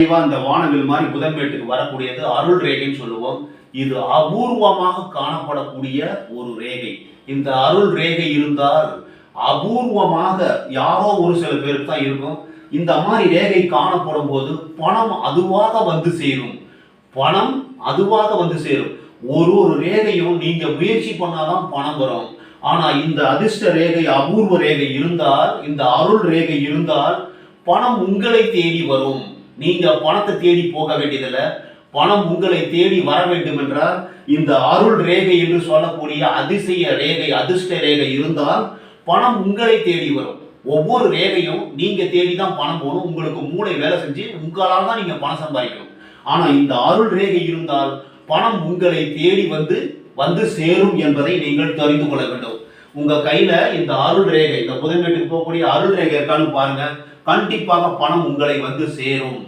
தெளிவாக இந்த வானவில் மாதிரி புதன்மேட்டுக்கு வரக்கூடியது அருள் ரேகைன்னு சொல்லுவோம். இது அபூர்வமாக காணப்படக்கூடிய ஒரு ரேகை. இந்த அருள் ரேகை இருந்தால் அபூர்வமாக யாரோ ஒரு சில பேருக்கு தான் இருக்கும். இந்த மாதிரி ரேகை காணப்படும் போது பணம் அதுவாக வந்து சேரும். பணம் அதுவாக வந்து சேரும். ஒரு ஒரு ரேகையும் நீங்க முயற்சி பண்ணாதான் பணம் வரும். ஆனா இந்த அதிர்ஷ்ட ரேகை அபூர்வ ரேகை இருந்தால் இந்த அருள் ரேகை இருந்தால் பணம் உங்களை தேடி வரும். நீங்க பணத்தை தேடி போக வேண்டியதில்லை. பணம் உங்களை தேடி வர வேண்டும் என்றால் இந்த அருள் ரேகை என்று சொல்லக்கூடிய அதிசய ரேகை அதிர்ஷ்ட ரேகை இருந்தால் பணம் உங்களை தேடி வரும். ஒவ்வொரு ரேகையும் நீங்க தேடி தான் பணம் போகணும். உங்களுக்கு மூளை வேலை செஞ்சு உங்களால் தான் நீங்க பணம் சம்பாதிக்கணும். ஆனா இந்த அருள் ரேகை இருந்தால் பணம் உங்களை தேடி வந்து வந்து சேரும் என்பதை நீங்கள் தெரிந்து கொள்ள வேண்டும். உங்க கையில இந்த அருள் ரேகை இந்த புதன்மேட்டுக்கு போகக்கூடிய அருள் ரேகை இருக்கான்னு பாருங்க. கண்டிப்பாக பணம் உங்களை வந்து சேரும்.